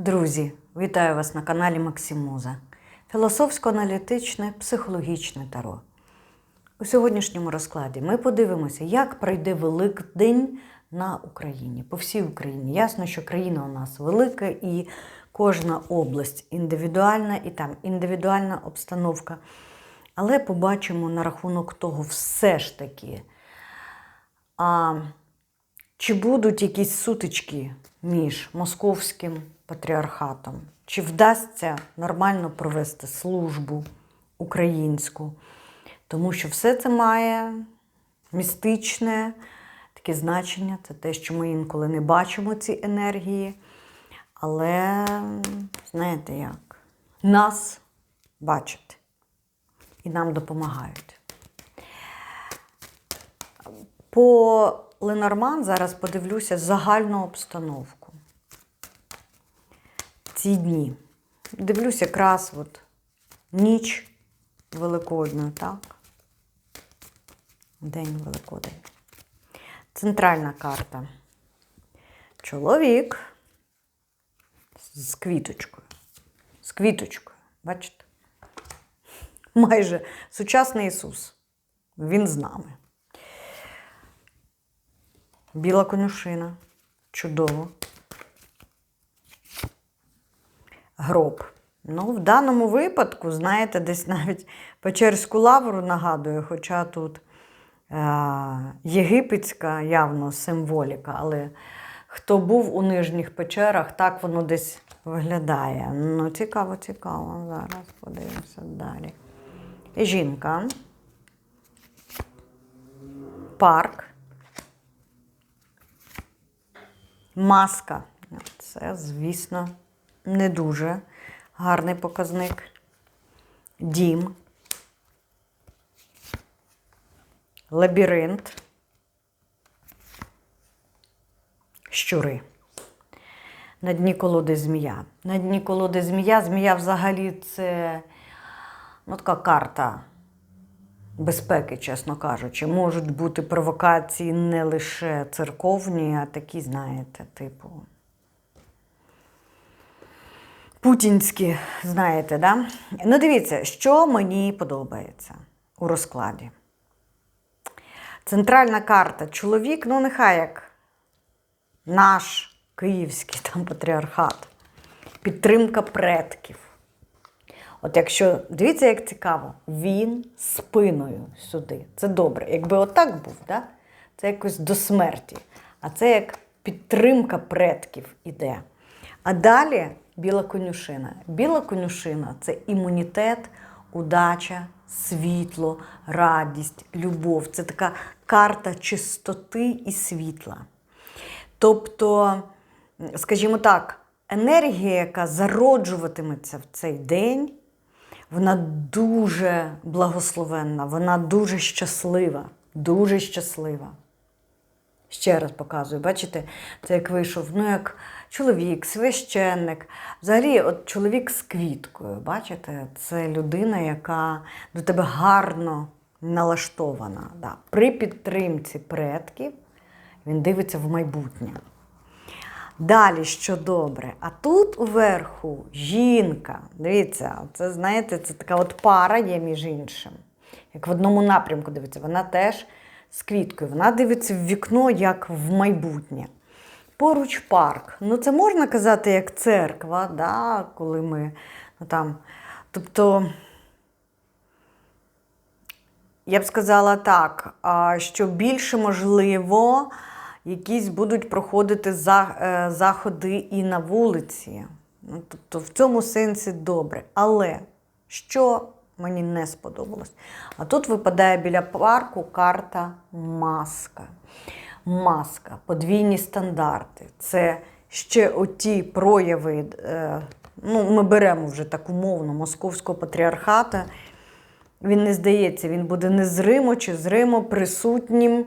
Друзі, вітаю вас на каналі Максимуза. Філософсько-аналітичне, психологічне таро. У сьогоднішньому розкладі ми подивимося, як пройде Великдень на Україні, по всій Україні. Ясно, що країна у нас велика і кожна область індивідуальна, і там індивідуальна обстановка. Але побачимо на рахунок того, все ж таки. А, чи будуть якісь сутички між московським патріархатом? Чи вдасться нормально провести службу українську? Тому що все це має містичне таке значення, це те, що ми інколи не бачимо ці енергії. Але знаєте як? Нас бачать і нам допомагають. По Ленорман зараз подивлюся загальну обстановку. Ці дні. Дивлюся якраз от ніч Великодню, так? День Великодень. Центральна карта. Чоловік з квіточкою. З квіточкою. Бачите? Майже сучасний Ісус. Він з нами. Біла конюшина. Чудово. Гроб. Ну, в даному випадку, знаєте, десь навіть Печерську лавру нагадує, хоча тут е- єгипетська явно символіка, але хто був у нижніх печерах, так воно десь виглядає. Ну, цікаво, цікаво. Зараз подивимося далі. Жінка. Парк. Маска. Це, звісно, не дуже гарний показник. Дім. Лабіринт. Щури. На дні колоди змія. На дні колоди змія. Змія взагалі це ну, така карта безпеки, чесно кажучи. Можуть бути провокації не лише церковні, а такі, знаєте, типу. Путінські, знаєте, да? Ну, дивіться, що мені подобається у розкладі. Центральна карта чоловік, ну, нехай як наш київський там патріархат, підтримка предків. От якщо дивіться, як цікаво, він спиною сюди. Це добре. Якби отак був, да? це якось до смерті. А це як підтримка предків іде. А далі біла конюшина. Біла конюшина це імунітет, удача, світло, радість, любов. Це така карта чистоти і світла. Тобто, скажімо так, енергія, яка зароджуватиметься в цей день, вона дуже благословенна, вона дуже щаслива, дуже щаслива. Ще раз показую, бачите, це як вийшов, ну як чоловік, священник. Взагалі, от чоловік з квіткою, бачите, це людина, яка до тебе гарно налаштована. Да. При підтримці предків він дивиться в майбутнє. Далі, що добре. А тут уверху жінка. Дивіться, це, знаєте, це така от пара є між іншим. Як в одному напрямку дивиться, вона теж з квіткою. Вона дивиться в вікно, як в майбутнє. Поруч парк. Ну, це можна казати як церква, да, коли ми ну, там. Тобто, я б сказала так, що більше можливо якісь будуть проходити е, заходи і на вулиці. Ну, тобто в цьому сенсі добре. Але що мені не сподобалось? А тут випадає біля парку карта маска. Маска, подвійні стандарти. Це ще оті прояви. е, Ну, ми беремо вже так умовно московського патріархата. Він не здається, він буде незримо чи зримо присутнім.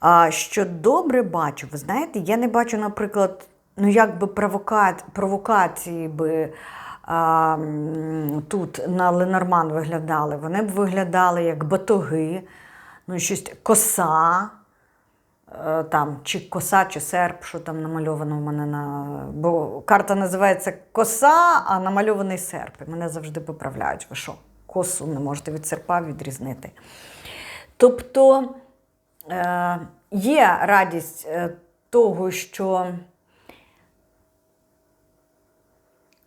А що добре бачу, ви знаєте, я не бачу, наприклад, ну якби провока... провокації би а, тут на Ленорман виглядали. Вони б виглядали як батоги, ну щось коса, там, чи коса, чи серп, що там намальовано в мене на. Бо карта називається коса, а намальований серп. І мене завжди поправляють. Ви що, косу не можете від серпа відрізнити. Тобто е, є радість е, того, що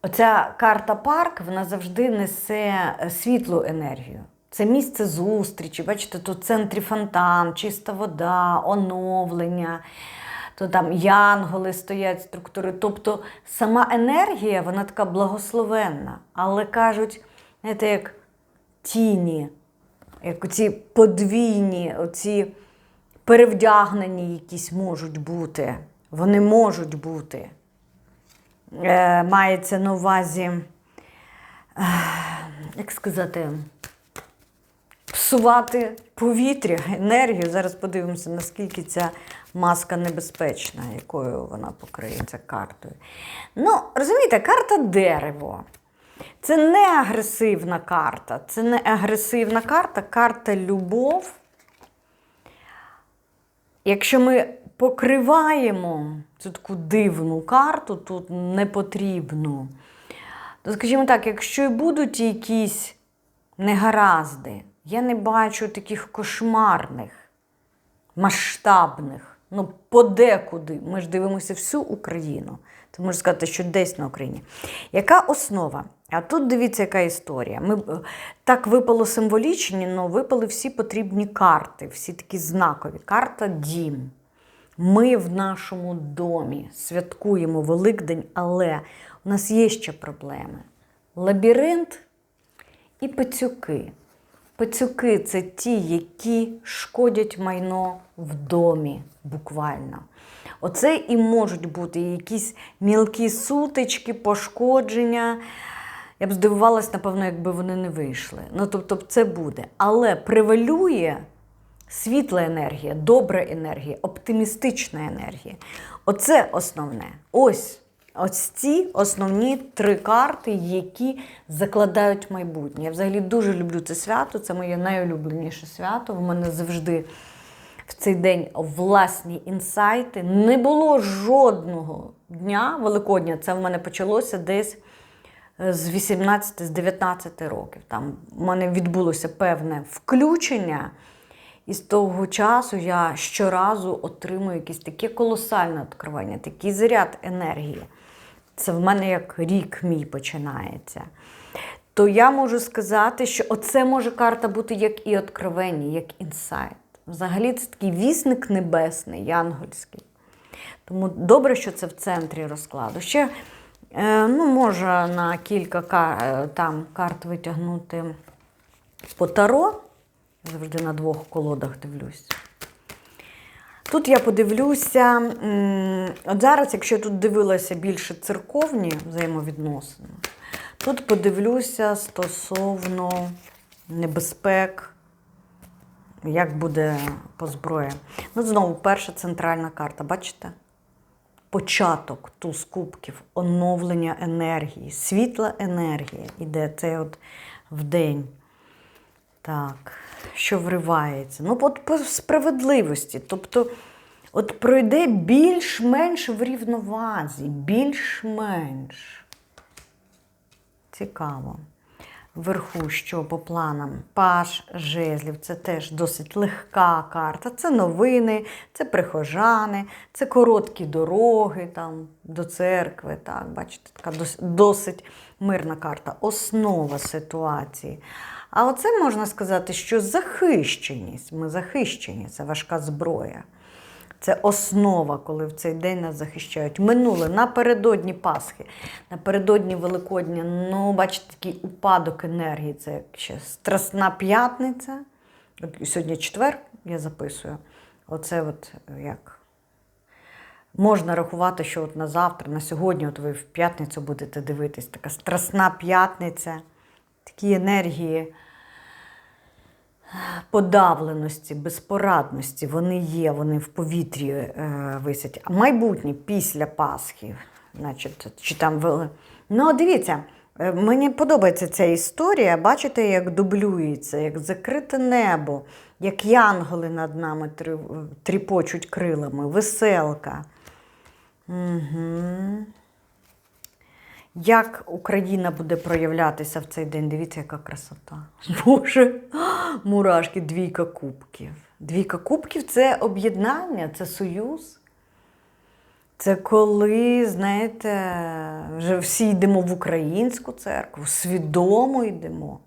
оця карта парк вона завжди несе е, світлу енергію. Це місце зустрічі. Бачите, тут центрі фонтан, чиста вода, оновлення, то там янголи стоять, структури. Тобто сама енергія, вона така благословенна. Але кажуть, знаєте, як тіні, як оці подвійні, оці перевдягнені якісь можуть бути. Вони можуть бути. Е, мається на увазі, як сказати, псувати повітря, енергію. Зараз подивимося, наскільки ця маска небезпечна, якою вона покриється картою. Ну, розумієте, карта дерево. Це не агресивна карта. Це не агресивна карта, карта любов. Якщо ми покриваємо цю таку дивну карту, тут непотрібну, то, скажімо так, якщо і будуть якісь негаразди, я не бачу таких кошмарних, масштабних, ну, подекуди. Ми ж дивимося всю Україну. Ти можеш сказати, що десь на Україні. Яка основа? А тут дивіться, яка історія. Ми так випало символічні, але випали всі потрібні карти, всі такі знакові. Карта дім. Ми в нашому домі святкуємо Великдень, але у нас є ще проблеми. Лабіринт і пацюки. Пацюки це ті, які шкодять майно в домі буквально. Оце і можуть бути якісь мілкі сутички, пошкодження. Я б здивувалась, напевно, якби вони не вийшли. Ну, тобто, це буде. Але превалює світла енергія, добра енергія, оптимістична енергія. Оце основне. Ось. Ось ці основні три карти, які закладають майбутнє. Я взагалі дуже люблю це свято. Це моє найулюбленіше свято. В мене завжди в цей день власні інсайти. Не було жодного дня Великодня. Це в мене почалося десь е, з 18 з 19 років. Там в мене відбулося певне включення. І з того часу я щоразу отримую якесь таке колосальне відкривання, такий заряд енергії. Це в мене як рік мій починається. То я можу сказати, що оце може карта бути як і откровення, як інсайт. Взагалі це такий вісник небесний, янгольський. Тому добре, що це в центрі розкладу. Ще е, ну, можна на кілька е, там карт витягнути по таро. Завжди на двох колодах дивлюсь. Тут я подивлюся, от зараз, якщо я тут дивилася більше церковні взаємовідносини, тут подивлюся стосовно небезпек, як буде по зброї. Ну, знову перша центральна карта, бачите? Початок туз кубків, оновлення енергії, світла енергія іде це от в день. Так, що вривається? Ну, от по справедливості. Тобто, от пройде більш-менш в рівновазі, більш-менш. Цікаво. Вверху, що по планам? Паш жезлів це теж досить легка карта. Це новини, це прихожани, це короткі дороги там, до церкви. Так, бачите, така досить мирна карта, основа ситуації. А оце можна сказати, що захищеність. Ми захищені, це важка зброя. Це основа, коли в цей день нас захищають. Минуле напередодні Пасхи, напередодні Великодня. Ну, бачите, такий упадок енергії. Це як ще Страсна п'ятниця. Сьогодні четвер, я записую. Оце от як. Можна рахувати, що от на завтра, на сьогодні, от ви в п'ятницю будете дивитись, така страсна п'ятниця, такі енергії подавленості, безпорадності, вони є, вони в повітрі е, висять. А майбутнє після Пасхи, значить, чи там вели. Ну, дивіться, е, мені подобається ця історія. Бачите, як дублюється, як закрите небо, як янголи над нами тріпочуть крилами, веселка. Угу. Як Україна буде проявлятися в цей день? Дивіться, яка красота. Боже, мурашки, двійка кубків. Двійка кубків це об'єднання, це союз. Це коли, знаєте, вже всі йдемо в українську церкву, свідомо йдемо.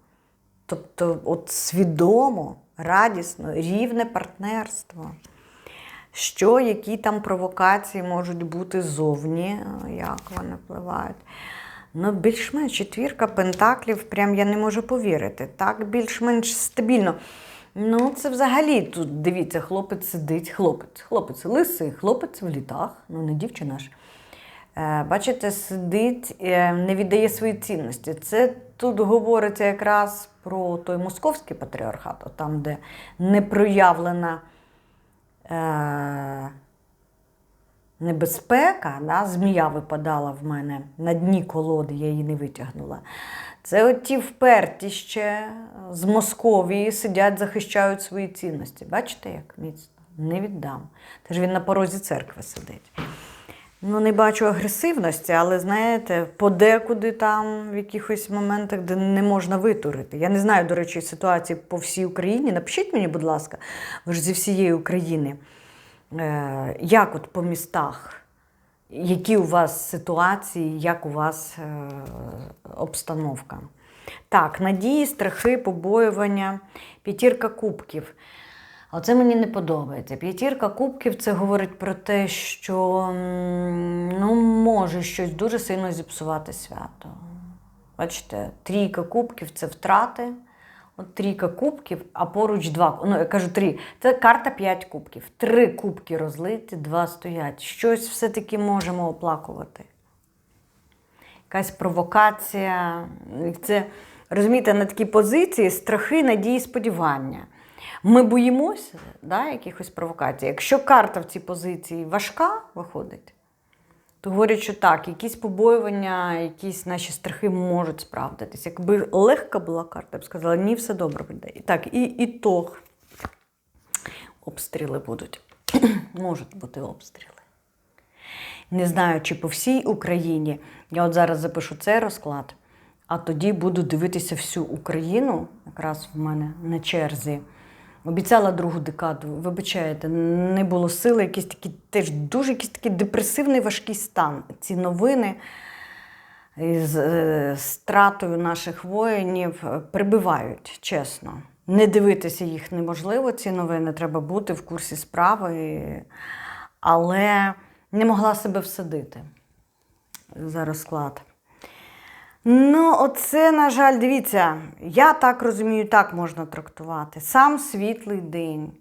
Тобто, от свідомо, радісно, рівне партнерство. Що, які там провокації можуть бути ззовні, як вони впливають. Ну, більш-менш четвірка пентаклів, прям я не можу повірити. Так, більш-менш стабільно. Ну, це взагалі тут, дивіться, хлопець сидить, хлопець, хлопець лисий, хлопець в літах, ну не дівчина ж. Е, Бачите, сидить, е, не віддає свої цінності. Це тут говориться якраз про той московський патріархат, там, де не проявлена е, небезпека, да, змія випадала в мене на дні колоди, я її не витягнула. Це от ті вперті ще з Московії сидять, захищають свої цінності. Бачите, як міцно? Не віддам. Теж він на порозі церкви сидить. Ну, не бачу агресивності, але знаєте, подекуди там в якихось моментах, де не можна витурити. Я не знаю, до речі, ситуації по всій Україні. Напишіть мені, будь ласка, ви ж зі всієї України. Е, як от по містах? Які у вас ситуації, як у вас е, обстановка? Так, надії, страхи, побоювання, п'ятірка кубків. Оце мені не подобається. П'ятірка кубків це говорить про те, що ну, може щось дуже сильно зіпсувати свято. Бачите, трійка кубків це втрати. От трійка кубків, а поруч два. Ну, я кажу три. Це карта 5 кубків. Три кубки розлиті, два стоять. Щось все-таки можемо оплакувати. Якась провокація. Це, розумієте, на такій позиції страхи, надії, сподівання. Ми боїмося да, якихось провокацій. Якщо карта в цій позиції важка виходить, то говорять, що так, якісь побоювання, якісь наші страхи можуть справдитись. Якби легка була карта, я б сказала, ні, все добре буде. І так, і ітог. Обстріли будуть. Можуть бути обстріли. Не знаю, чи по всій Україні. Я от зараз запишу цей розклад, а тоді буду дивитися всю Україну, якраз в мене на черзі. Обіцяла другу декаду, вибачаєте, не було сили, якийсь такий теж дуже якийсь такий депресивний важкий стан. Ці новини з е, стратою наших воїнів е, прибивають, чесно. Не дивитися їх неможливо, ці новини, треба бути в курсі справи, але не могла себе всадити за розклад. Ну, оце, на жаль, дивіться, я так розумію, так можна трактувати. Сам світлий день.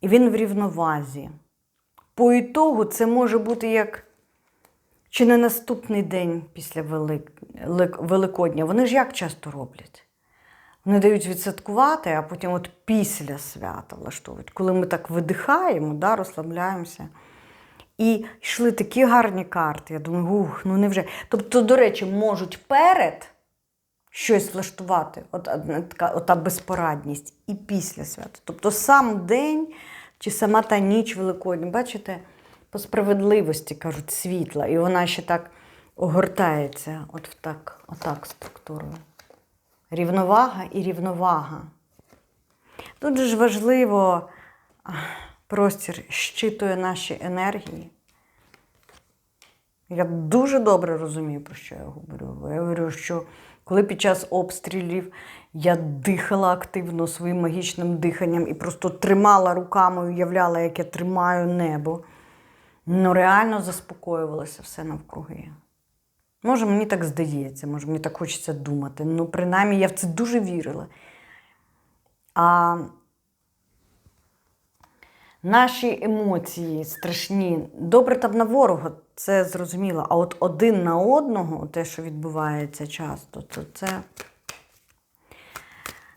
І він в рівновазі. По ітогу це може бути як чи не наступний день після Велик... Лик- Великодня. Вони ж як часто роблять? Вони дають відсвяткувати, а потім от після свята влаштовують. Коли ми так видихаємо, да, розслабляємося. І йшли такі гарні карти. Я думаю, ух, ну невже. Тобто, до речі, можуть перед щось влаштувати, от, така, ота безпорадність, і після свята. Тобто сам день чи сама та ніч Великодня, бачите, по справедливості кажуть, світла, і вона ще так огортається, от в так, отак структурою. Рівновага і рівновага. Тут же ж важливо, простір щитує наші енергії. Я дуже добре розумію, про що я говорю. Я говорю, що коли під час обстрілів я дихала активно своїм магічним диханням і просто тримала руками, уявляла, як я тримаю небо, ну реально заспокоювалося все навкруги. Може, мені так здається, може, мені так хочеться думати. Ну, принаймні, я в це дуже вірила. А наші емоції страшні, добре там на ворога, це зрозуміло. А от один на одного, те, що відбувається часто, то це.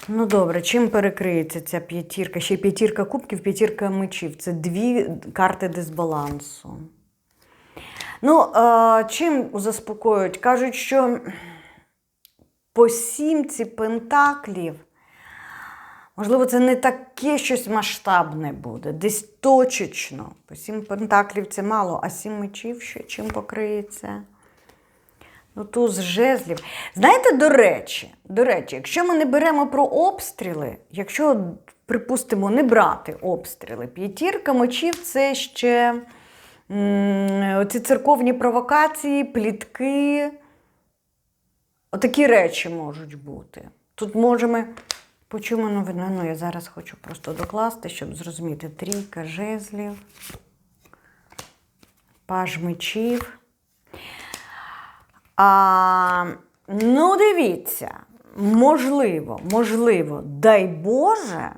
Ну добре, чим перекриється ця п'ятірка? Ще п'ятірка кубків, п'ятірка мечів. Це дві карти дисбалансу. Ну, е, чим заспокоюють? Кажуть, що по сімці пентаклів Можливо, це не таке щось масштабне буде, десь точечно. По сім пентаклів це мало, а сім мечів ще чим покриється. Ну, туз жезлів. Знаєте, до речі, до речі, якщо ми не беремо про обстріли, якщо, припустимо, не брати обстріли, п'ятірка мечів це ще м, оці церковні провокації, плітки. Отакі речі можуть бути. Тут можемо. Почуємо новину. Ну, я зараз хочу просто докласти, щоб зрозуміти. Трійка жезлів, паж мечів. А, ну, дивіться, можливо, можливо, дай Боже,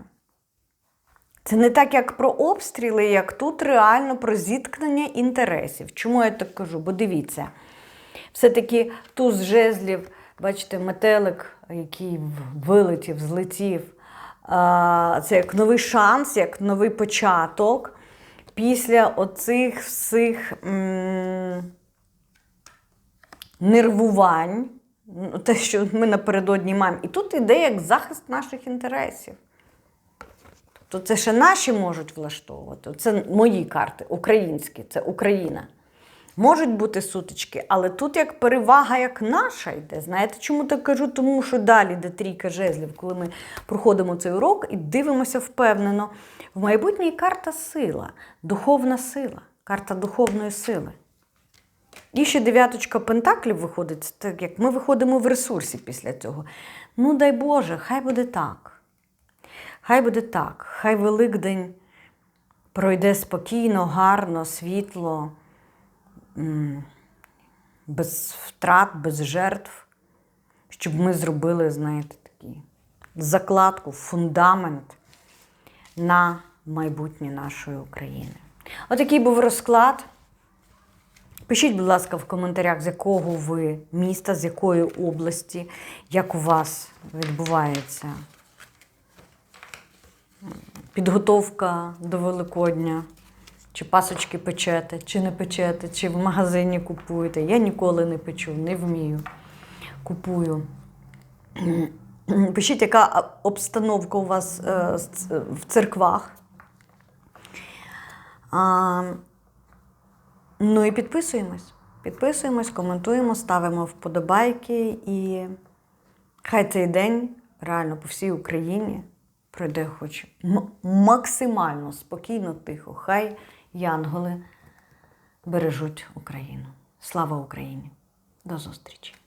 це не так, як про обстріли, як тут реально про зіткнення інтересів. Чому я так кажу? Бо дивіться, все-таки туз жезлів, бачите, метелик, який вилетів, злетів. Це як новий шанс, як новий початок. Після оцих всіх. нервувань, ну, те, що ми напередодні маємо. І тут іде як захист наших інтересів. Тобто це ще наші можуть влаштовувати. Це мої карти, українські, це Україна. Можуть бути сутички, але тут як перевага, як наша йде. Знаєте, чому так кажу? Тому що далі йде трійка жезлів, коли ми проходимо цей урок і дивимося впевнено. В майбутній карта сила, духовна сила, карта духовної сили. І ще дев'яточка пентаклів виходить, так як ми виходимо в ресурсі після цього. Ну, дай Боже, хай буде так. Хай буде так. Хай Великдень пройде спокійно, гарно, світло, без втрат, без жертв, щоб ми зробили, знаєте, такий закладку, фундамент на майбутнє нашої України. Отакий був розклад. Пишіть, будь ласка, в коментарях, з якого ви міста, з якої області, як у вас відбувається підготовка до Великодня. Чи пасочки печете, чи не печете, чи в магазині купуєте. Я ніколи не печу, не вмію. Купую. Пишіть, яка обстановка у вас е, в церквах. А, Ну і підписуємось. Підписуємось, коментуємо, ставимо вподобайки. І хай цей день реально по всій Україні пройде хоч максимально спокійно, тихо. Хай янголи бережуть Україну. Слава Україні! До зустрічі!